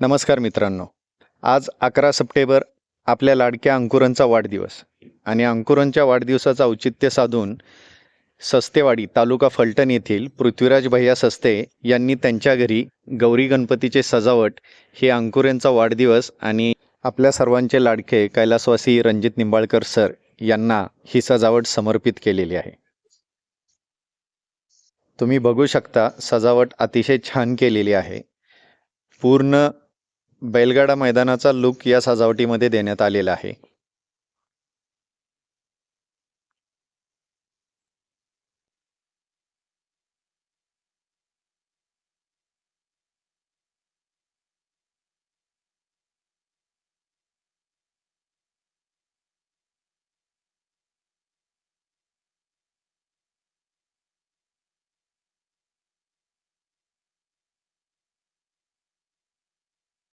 नमस्कार मित्रांनो. आज अकरा सप्टेंबर आपल्या लाडक्या अंकुरांचा वाढदिवस. आणि अंकुरांच्या वाढदिवसाचं औचित्य साधून सस्तेवाडी तालुका फलटण येथील पृथ्वीराज भैया सस्ते यांनी त्यांच्या घरी गौरी गणपतीचे सजावट हे अंकुरांचा वाढदिवस आणि आपल्या सर्वांचे लाडके कैलासवासी रणजित निंबाळकर सर यांना ही सजावट समर्पित केलेली आहे. तुम्ही बघू शकता सजावट अतिशय छान केलेली आहे. पूर्ण बैलगाडा मैदानाचा लुक या सजावटीमध्ये देण्यात आलेला आहे.